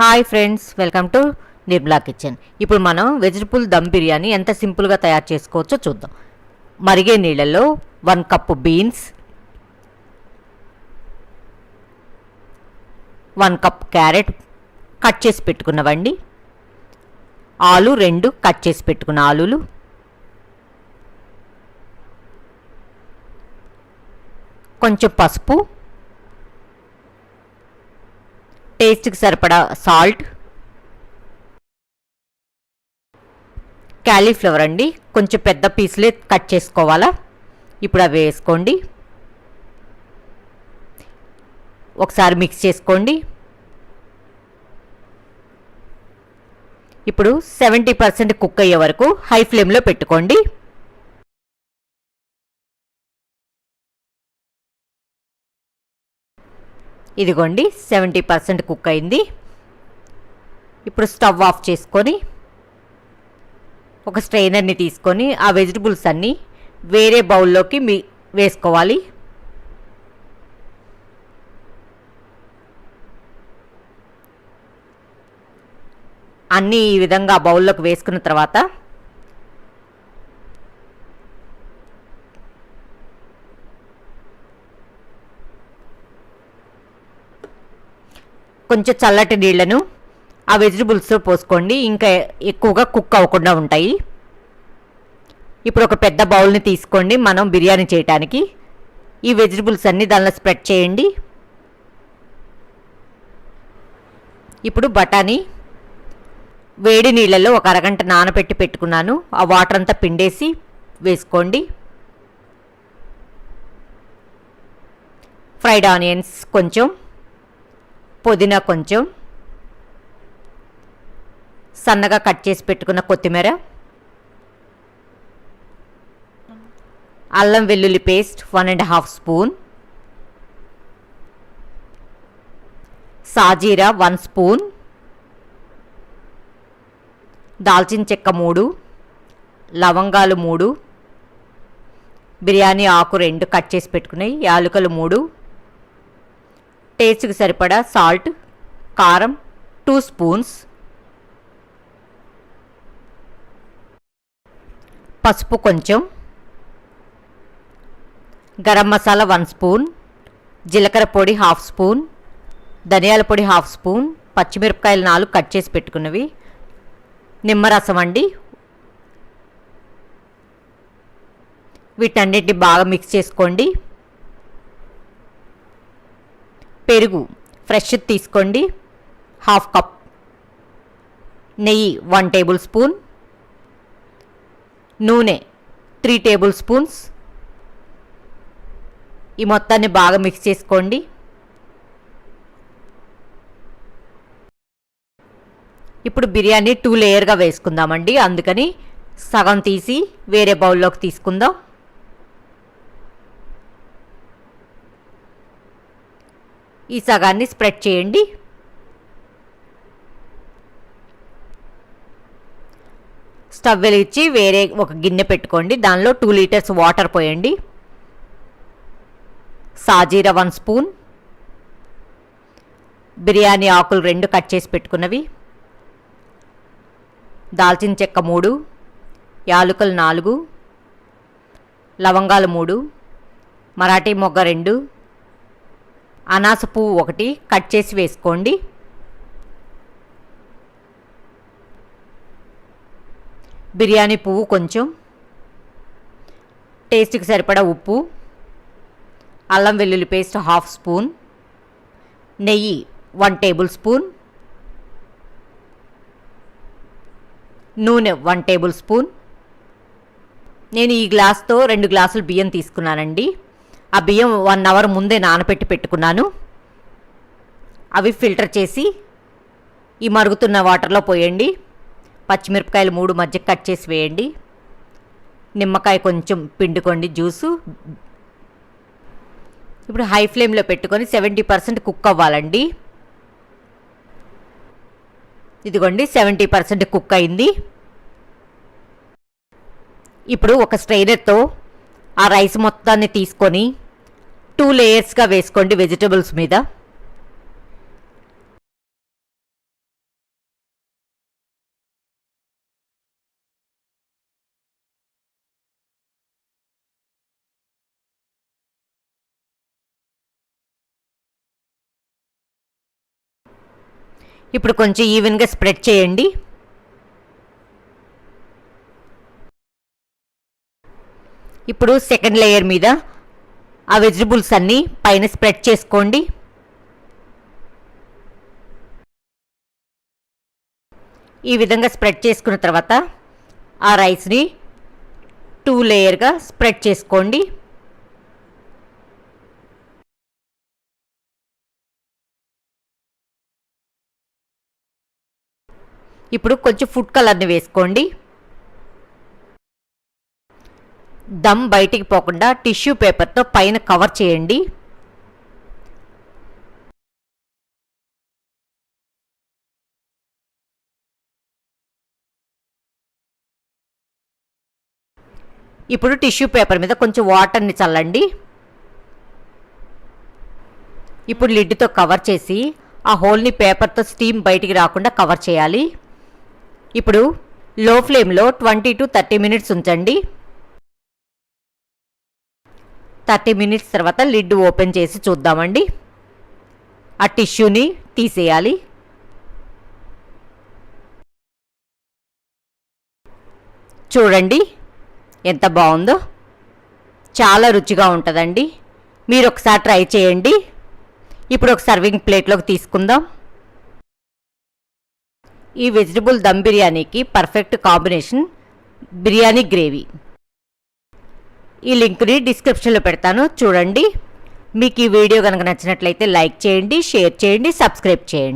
Hi friends welcome to Nirmala kitchen ఇప్పుడు మనం vegetable dum biryani ఎంత సింపుల్గా తయారు చేసుకోవచ్చో చూద్దాం. మరిగే నీళ్ళల్లో one cup beans one cup carrot cut చేసి పెట్టుకున్నవండి. ఆలు రెండు కట్ చేసి పెట్టుకున్న ఆలులు. కొంచెం పసుపు టేస్ట్కి సరిపడా సాల్ట్ క్యాలీఫ్లవర్ అండి. కొంచెం పెద్ద పీసులే కట్ చేసుకోవాలా? ఇప్పుడు అవి వేసుకోండి. ఒకసారి మిక్స్ చేసుకోండి. ఇప్పుడు సెవెంటీ పర్సెంట్ కుక్ అయ్యే వరకు హై ఫ్లేమ్లో పెట్టుకోండి. ఇదిగోండి సెవెంటీ పర్సెంట్ కుక్ అయింది. ఇప్పుడు స్టవ్ ఆఫ్ చేసుకొని ఒక స్ట్రైనర్ని తీసుకొని ఆ వెజిటబుల్స్ అన్నీ వేరే బౌల్లోకి మీ వేసుకోవాలి. అన్నీ ఈ విధంగా బౌల్లోకి వేసుకున్న తర్వాత కొంచెం చల్లటి నీళ్ళను ఆ వెజిటబుల్స్తో పోసుకోండి. ఇంకా ఎక్కువగా కుక్ అవ్వకుండా ఉంటాయి. ఇప్పుడు ఒక పెద్ద బౌల్ని తీసుకోండి మనం బిర్యానీ చేయటానికి. ఈ వెజిటబుల్స్ అన్నీ దానిలో స్ప్రెడ్ చేయండి. ఇప్పుడు బఠానీ వేడి నీళ్ళల్లో ఒక అరగంట నానబెట్టి పెట్టుకున్నాను. ఆ వాటర్ అంతా పిండేసి వేసుకోండి. ఫ్రైడ్ ఆనియన్స్ కొంచెం పుదీనా కొంచెం సన్నగా కట్ చేసి పెట్టుకున్న కొత్తిమీర అల్లం వెల్లుల్లి paste one and half spoon shahjeera one spoon దాల్చిన చెక్క మూడు లవంగాలు మూడు బిర్యానీ ఆకు రెండు కట్ చేసి పెట్టుకున్నాయి యాలకులు మూడు టేస్ట్కి సరిపడా సాల్ట్ కారం టూ స్పూన్స్. పసుపు కొంచెం. Garam masala one spoon. జీలకర్ర పొడి హాఫ్ స్పూన్. ధనియాల పొడి హాఫ్ స్పూన్. పచ్చిమిరపకాయలు నాలుగు కట్ చేసి పెట్టుకున్నవి. నిమ్మరసం అండి. వీటన్నిటిని బాగా మిక్స్ చేసుకోండి. పెరుగు. ఫ్రెష్ తీసుకోండి. హాఫ్ కప్ నెయ్యి వన్ టేబుల్ స్పూన్ నూనె త్రీ టేబుల్ స్పూన్స్ ఈ మొత్తాన్ని బాగా మిక్స్ చేసుకోండి. ఇప్పుడు బిర్యానీ టూ లేయర్గా వేసుకుందామండి. అందుకని సగం తీసి వేరే బౌల్లోకి తీసుకుందాం. ఈ సగాన్ని స్ప్రెడ్ చేయండి. స్టవ్ వెలిగించి వేరే ఒక గిన్నె పెట్టుకోండి. దానిలో టూ లీటర్స్ వాటర్ పోయండి. సాజీర వన్ స్పూన్ బిర్యానీ ఆకులు రెండు కట్ చేసి పెట్టుకున్నవి. దాల్చిన చెక్క మూడు. యాలుకలు నాలుగు. లవంగాలు మూడు. మరాఠీ మొగ్గ రెండు. అనాస పువ్వు ఒకటి కట్ చేసి వేసుకోండి. బిర్యానీ పువ్వు కొంచెం. టేస్ట్కి సరిపడా ఉప్పు. అల్లం వెల్లుల్లి పేస్ట్ హాఫ్ స్పూన్. నెయ్యి వన్ టేబుల్ స్పూన్. నూనె వన్ టేబుల్ స్పూన్. నేను ఈ గ్లాస్తో రెండు గ్లాసులు బియ్యం తీసుకున్నానండి. ఆ బియ్యం వన్ అవర్ ముందే నానబెట్టి పెట్టుకున్నాను. అవి ఫిల్టర్ చేసి ఈ మరుగుతున్న వాటర్లో పోయండి. పచ్చిమిరపకాయలు మూడు మధ్య కట్ చేసి వేయండి. నిమ్మకాయ కొంచెం పిండుకోండి జ్యూసు. ఇప్పుడు హై ఫ్లేమ్లో పెట్టుకొని సెవెంటీ పర్సెంట్ కుక్ అవ్వాలండి. ఇదిగోండి సెవెంటీ పర్సెంట్ కుక్ అయింది. ఇప్పుడు ఒక స్ట్రైనర్తో ఆ రైస్ మొత్తాన్ని తీసుకొని టూ లేయర్స్గా వేసుకోండి వెజిటబుల్స్ మీద. ఇప్పుడు కొంచెం ఈవెన్గా స్ప్రెడ్ చేయండి. ఇప్పుడు సెకండ్ లేయర్ మీద ఆ వెజిటబుల్స్ అన్నీ పైన స్ప్రెడ్ చేసుకోండి. ఈ విధంగా స్ప్రెడ్ చేసుకున్న తర్వాత ఆ రైస్ని టూ లేయర్గా స్ప్రెడ్ చేసుకోండి. ఇప్పుడు కొంచెం ఫుడ్ కలర్ని వేసుకోండి. దమ్ బయటికి పోకుండా టిష్యూ పేపర్తో పైన కవర్ చేయండి. ఇప్పుడు టిష్యూ పేపర్ మీద కొంచెం వాటర్ని చల్లండి. ఇప్పుడు లిడ్తో కవర్ చేసి ఆ హోల్ని పేపర్తో స్టీమ్ బయటికి రాకుండా కవర్ చేయాలి. ఇప్పుడు లో ఫ్లేమ్లో ట్వంటీ టు థర్టీ మినిట్స్ ఉంచండి. థర్టీ మినిట్స్ తర్వాత లిడ్ ఓపెన్ చేసి చూద్దామండి. ఆ టిష్యూని తీసేయాలి. చూడండి ఎంత బాగుందో. చాలా రుచిగా ఉంటుందండి. మీరు ఒకసారి ట్రై చేయండి. ఇప్పుడు ఒక సర్వింగ్ ప్లేట్లోకి తీసుకుందాం. ఈ వెజిటబుల్ దమ్ బిర్యానీకి పర్ఫెక్ట్ కాంబినేషన్ బిర్యానీ గ్రేవీ. ఈ లింక్ని డిస్క్రిప్షన్లో పెడతాను. చూడండి. మీకు ఈ వీడియో కనుక నచ్చినట్లయితే లైక్ చేయండి షేర్ చేయండి సబ్స్క్రైబ్ చేయండి.